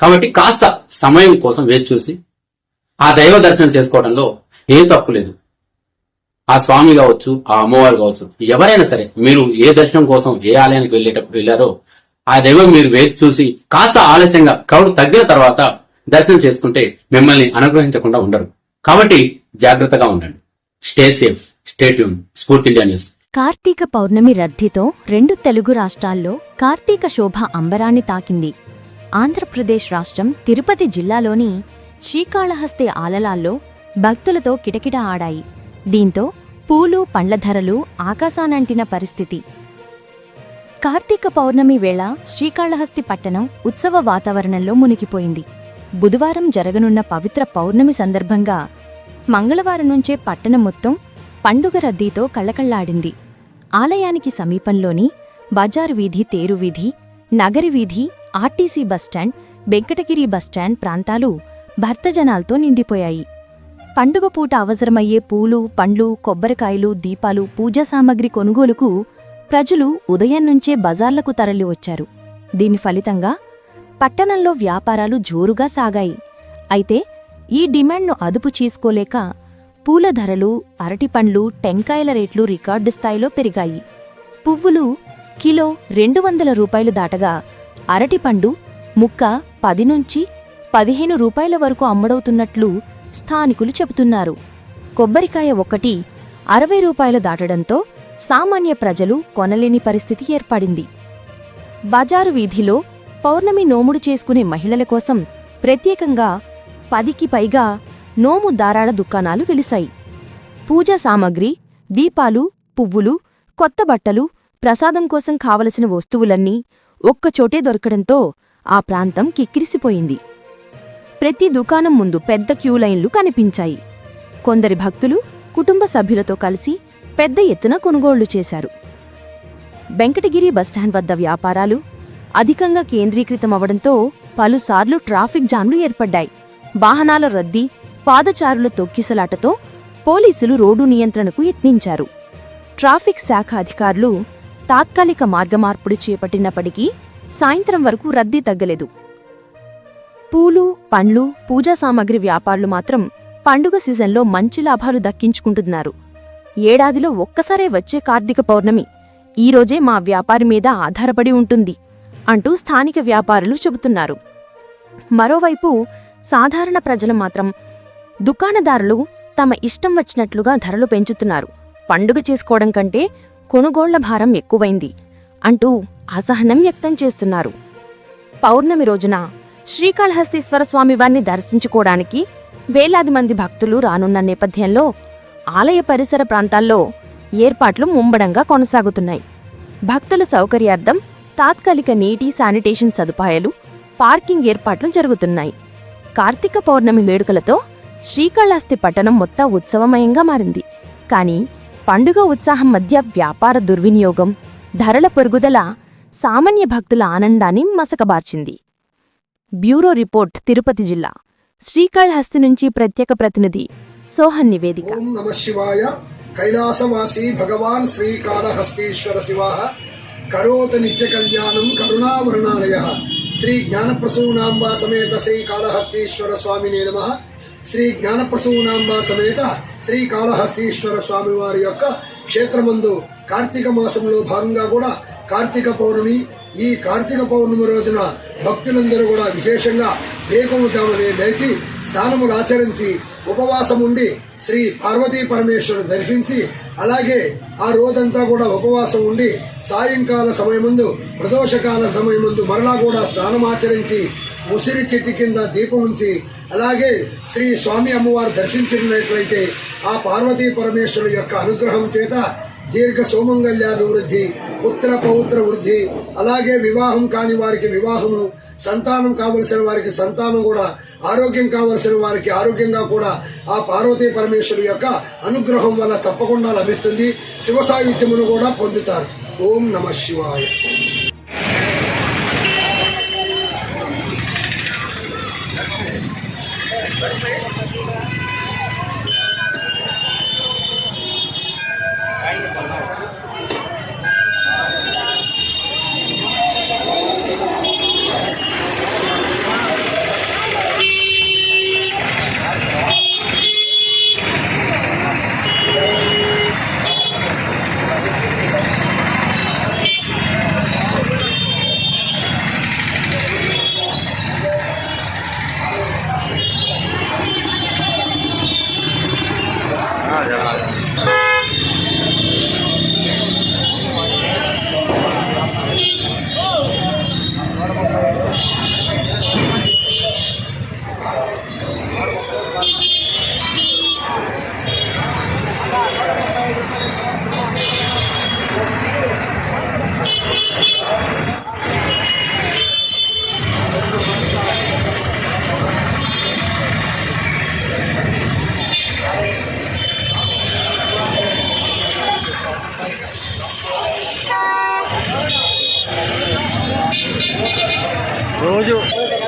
కాబట్టి కాస్త సమయం కోసం వేచి చూసి ఆ దైవ దర్శనం చేసుకోవడంలో ఏ తప్పు లేదు. ఆ స్వామి కావచ్చు ఆ అమ్మవారు కావచ్చు ఎవరైనా సరే మీరు ఏ దర్శనం కోసం ఏ ఆలయానికి వెళ్ళేటప్పుడు వెళ్ళారో ఆ దైవం మీరు వేచి చూసి కాస్త ఆలస్యంగా క్రౌడ్ తగ్గిన తర్వాత దర్శనం చేసుకుంటే మిమ్మల్ని అనుగ్రహించకుండా ఉండరు. కాబట్టి జాగ్రత్తగా ఉండండి. Stay safe stay tuned Spoorthi India news Karthika Pournami రద్దీతో రెండు తెలుగు రాష్ట్రాల్లో కార్తీక శోభ అంబరాన్ని తాకింది. ఆంధ్రప్రదేశ్ రాష్ట్రం తిరుపతి జిల్లాలోని శ్రీకాళహస్తి ఆలలాల్లో భక్తులతో కిటకిట ఆడాయి. దీంతో పూలు పండ్ల ధరలు ఆకాశానంటిన పరిస్థితి. కార్తీక పౌర్ణమి వేళ శ్రీకాళహస్తి పట్టణం ఉత్సవ వాతావరణంలో మునిగిపోయింది. బుధవారం జరగనున్న పవిత్ర పౌర్ణమి సందర్భంగా మంగళవారం నుంచే పట్టణం మొత్తం పండుగ రద్దీతో కళ్ళకళ్ళాడింది ఆలయానికి సమీపంలోని బజారు వీధి తేరు వీధి నగరి వీధి ఆర్టీసీ బస్టాండ్ వెంకటగిరి బస్టాండ్ ప్రాంతాలు భర్తజనాలతో నిండిపోయాయి. పండుగ పూట అవసరమయ్యే పూలు పండ్లు కొబ్బరికాయలు దీపాలు పూజా సామగ్రి కొనుగోలుకు ప్రజలు ఉదయం నుంచే బజార్లకు తరలివచ్చారు దీని ఫలితంగా పట్టణంలో వ్యాపారాలు జోరుగా సాగాయి. అయితే ఈ డిమాండ్ను అదుపు చేసుకోలేక పూల ధరలు అరటిపండ్లు టెంకాయల రేట్లు రికార్డు స్థాయిలో పెరిగాయి. పువ్వులు కిలో రెండు వందల రూపాయలు దాటగా అరటిపండు ముక్క పది నుంచి పదిహేను రూపాయల వరకు అమ్మడవుతున్నట్లు స్థానికులు చెబుతున్నారు. కొబ్బరికాయ ఒకటి అరవై రూపాయలు దాటడంతో సామాన్య ప్రజలు కొనలేని పరిస్థితి ఏర్పడింది. బజారు వీధిలో పౌర్ణమి నోముడు చేసుకునే మహిళల కోసం ప్రత్యేకంగా పదికి పైగా నోము దారాల దుకాణాలు వెలిశాయి. పూజా సామగ్రి దీపాలు పువ్వులు కొత్త బట్టలు ప్రసాదం కోసం కావలసిన వస్తువులన్నీ ఒక్కచోటే దొరకడంతో ఆ ప్రాంతం కిక్కిరిసిపోయింది. ప్రతి దుకాణం ముందు పెద్ద క్యూలైన్లు కనిపించాయి. కొందరి భక్తులు కుటుంబ సభ్యులతో కలిసి పెద్ద ఎత్తున కొనుగోళ్ళు చేశారు. వెంకటగిరి బస్టాండ్ వద్ద వ్యాపారాలు అధికంగా కేంద్రీకృతమవడంతో పలుసార్లు ట్రాఫిక్ జామ్లు ఏర్పడ్డాయి. వాహనాల రద్దీ పాదచారుల తొక్కిసలాటతో పోలీసులు రోడ్డు నియంత్రణకు యత్నించారు. ట్రాఫిక్ శాఖ అధికారులు తాత్కాలిక మార్గమార్పుడు చేపట్టినప్పటికీ సాయంత్రం వరకు రద్దీ తగ్గలేదు. పూలు పండ్లు పూజా సామగ్రి వ్యాపారులు మాత్రం పండుగ సీజన్లో మంచి లాభాలు దక్కించుకుంటున్నారు. ఏడాదిలో ఒక్కసారే వచ్చే కార్తీక పౌర్ణమి ఈరోజే మా వ్యాపారి మీద ఆధారపడి ఉంటుంది అంటూ స్థానిక వ్యాపారులు చెబుతున్నారు. మరోవైపు సాధారణ ప్రజలు మాత్రం దుకాణదారులు తమ ఇష్టం వచ్చినట్లుగా ధరలు పెంచుతున్నారు. పండుగ చేసుకోవడం కంటే కొనుగోళ్ళ భారం ఎక్కువైంది అంటూ అసహనం వ్యక్తం చేస్తున్నారు. పౌర్ణమి రోజున శ్రీకాళహస్తీశ్వర స్వామివారిని దర్శించుకోవడానికి వేలాది మంది భక్తులు రానున్న నేపథ్యంలో ఆలయ పరిసర ప్రాంతాల్లో ఏర్పాట్లు ముమ్మడంగా కొనసాగుతున్నాయి. భక్తుల సౌకర్యార్థం తాత్కాలిక నీటి శానిటేషన్ సదుపాయాలు పార్కింగ్ ఏర్పాట్లు జరుగుతున్నాయి. కార్తీక పౌర్ణమి వేడుకలతో శ్రీకాళహస్తి పట్టణం మొత్తం ఉత్సవమయంగా మారింది. కానీ పండుగ ఉత్సాహం మధ్య వ్యాపార దుర్వినియోగం ధరల పెరుగుదల సామాన్య భక్తుల ఆనందాన్ని మసకబార్చింది. బ్యూరో రిపోర్ట్ తిరుపతి జిల్లా. శ్రీకాళహస్తి నుంచి ప్రత్యేక ప్రతినిధి సోహన్ నివేదిక. ఓం కైలాసవాసి భగవాన్ శ్రీకాళహస్తీశ్వర శివ కరోత నిత్య కళ్యాణం కరుణావరుణాలయ. శ్రీ జ్ఞానప్రసూనాంబా సమేత శ్రీకాళహస్తీశ్వర స్వామినే నమ. శ్రీ జ్ఞానప్రసూనాంబ సమేత శ్రీకాళహస్తీశ్వర స్వామి వారి యొక్క క్షేత్రమందు కార్తీక మాసంలో భాగంగా కూడా కార్తీక పౌర్ణమి ఈ కార్తీక పౌర్ణమి రోజున భక్తులందరూ కూడా విశేషంగా వేకువజామునే లేచి స్నానములు ఆచరించి ఉపవాసం ఉండి శ్రీ పార్వతీ పరమేశ్వరుడు దర్శించి అలాగే ఆ రోజంతా కూడా ఉపవాసం ఉండి సాయంకాల సమయముందు ప్రదోషకాల సమయముందు మరలా కూడా స్నానం ఆచరించి ఉసిరి చెట్టు కింద దీపం ఉంచి అలాగే శ్రీ స్వామి అమ్మవారు దర్శించినట్లయితే ఆ పార్వతీ పరమేశ్వరు యొక్క అనుగ్రహం చేత దీర్ఘ సోమంగళ్యాభివృద్ధి పుత్ర పౌత్ర వృద్ధి అలాగే వివాహం కాని వారికి వివాహము సంతానం కావలసిన వారికి సంతానం కూడా ఆరోగ్యం కావలసిన వారికి ఆరోగ్యంగా కూడా ఆ పార్వతీ పరమేశ్వరు యొక్క అనుగ్రహం వల్ల తప్పకుండా లభిస్తుంది. శివ సాయుధ్యమును కూడా పొందుతారు. ఓం నమ శివాయ.